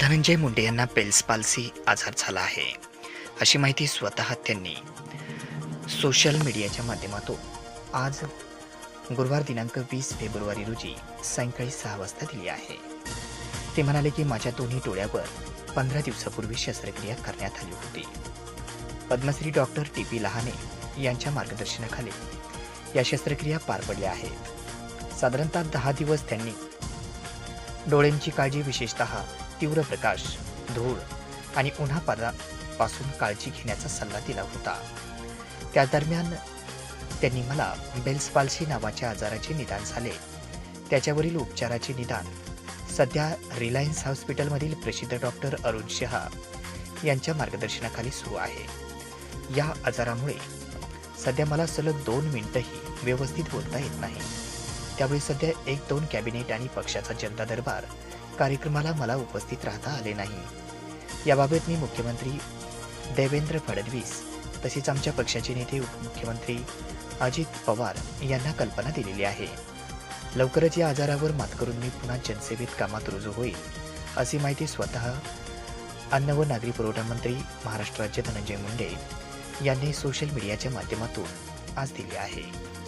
धनंजय मुंडे यांना pails palsy आजार झाला आहे. अशी माहिती स्वतः त्यांनी सोशल मीडियाच्या माध्यमातून. आज गुरुवार दिनांक वीस फेब्रुवारी रोजी सायंकाळी सहा वाजता दिली आहे. ते म्हणाले की माझ्या दोन्ही डोळ्यावर पंधरा दिवसापूर्वी शस्त्रक्रिया करण्यात आली होती. Padmashri doctor T. P. Lahane यांच्या मार्गदर्शनाखाली या शस्त्रक्रिया पार पडल्या आहेत. साधारणतः दहा दिवस त्यांनी डोळ्यांची काळजी विशेषतः तीव्र प्रकाश धूळ आणि उन्हापासून काळजी घेण्याचा सल्ला दिला होता. त्या दरम्यान त्यांनी मला बेल्स पाल्सी नावाच्या आजाराचे निदान झाले. त्याच्यावरील उपचाराचे निदान सध्या रिलायन्स हॉस्पिटलमधील प्रसिद्ध डॉक्टर अरुण शहा यांच्या मार्गदर्शनाखाली सुरू आहे. या आजारामुळे सध्या मला सलग दोन मिनिटंही व्यवस्थित बोलता येत नाही. त्यावेळी सध्या एक दोन कॅबिनेट आणि पक्षाचा जनता दरबार कार्यक्रमाला मला उपस्थित राहता आले नाही. याबाबत मी मुख्यमंत्री देवेंद्र फडणवीस तसेच आमच्या पक्षाचे नेते उपमुख्यमंत्री अजित पवार यांना कल्पना दिलेली आहे. लवकरच या आजारावर मात करून मी पुन्हा जनसेवेत कामात रुजू होईल अशी माहिती स्वतः अन्न व नागरी पुरवठा मंत्री महाराष्ट्र राज्य धनंजय मुंडे यांनी सोशल मीडियाच्या माध्यमातून आज दिली आहे.